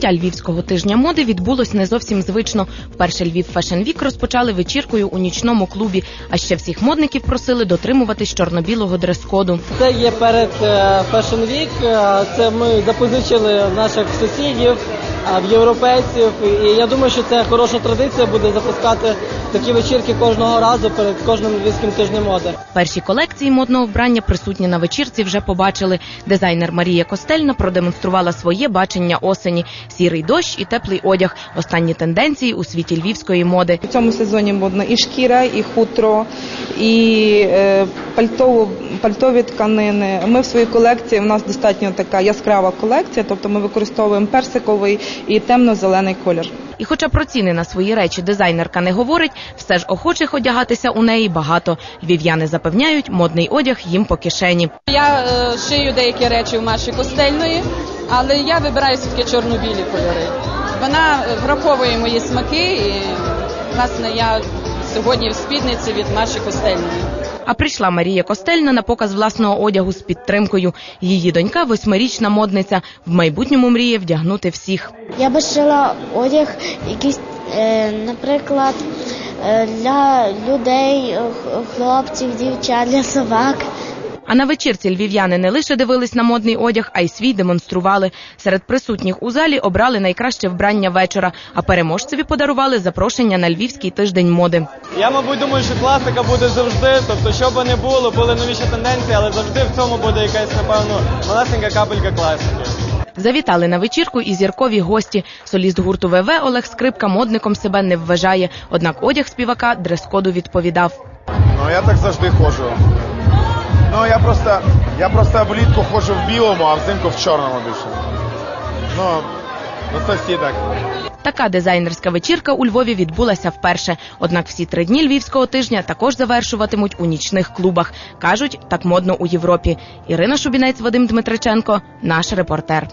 відкриття львівського тижня моди відбулось не зовсім звично. Вперше Львів Fashion Week розпочали вечіркою у нічному клубі. А ще всіх модників просили дотримуватись чорно-білого дрес-коду. Це є перед е, Fashion Week. Е, Це ми запозичили наших сусідів, е, в європейців. І я думаю, що це хороша традиція буде запускати такі вечірки кожного разу перед кожним львівським тижнем моди. Перші колекції модного вбрання присутні на вечірці вже побачили. Дизайнер Марія Костельна продемонструвала своє бачення осені: сірий дощ і теплий одяг. Останні тенденції у світі львівської моди. У цьому сезоні модно і шкіра, і хутро, і е, пальто, пальтові тканини. Ми в своїй колекції у нас достатньо така яскрава колекція, тобто ми використовуємо персиковий і темно-зелений колір. І хоча про ціни на свої речі дизайнерка не говорить, все ж охочих одягатися у неї багато. Львів'яни запевняють, модний одяг їм по кишені. Я е, шию деякі речі в Маші Костельної, але я вибираю все-таки чорно-білі кольори. Вона е, враховує мої смаки, і власне я сьогодні в спідниці від Маші Костельної. А прийшла Марія Костельна на показ власного одягу з підтримкою. Її донька восьмирічна модниця. В майбутньому мріє вдягнути всіх. Я би шила одяг, якийсь, е, наприклад, е, для людей, е, хлопців, дівчат, для собак. А на вечірці львів'яни не лише дивились на модний одяг, а й свій демонстрували. Серед присутніх у залі обрали найкраще вбрання вечора, а переможцеві подарували запрошення на львівський тиждень моди. Я, мабуть, думаю, що класика буде завжди. Тобто, що би не було, були новіші тенденції, але завжди в цьому буде якась, напевно, малесенька капелька класики. Завітали на вечірку і зіркові гості. Соліст гурту ВВ Олег Скрипка модником себе не вважає. Однак одяг співака дрес-коду відповідав. Ну я так завжди ходжу. Ну я просто я просто влітку ходжу в білому, а взимку в чорному більше. Ну, ну це так. Така дизайнерська вечірка у Львові відбулася вперше. Однак всі три дні львівського тижня також завершуватимуть у нічних клубах. кажуть, так модно у Європі. Ірина Шубінець, Вадим Дмитриченко, наш репортер.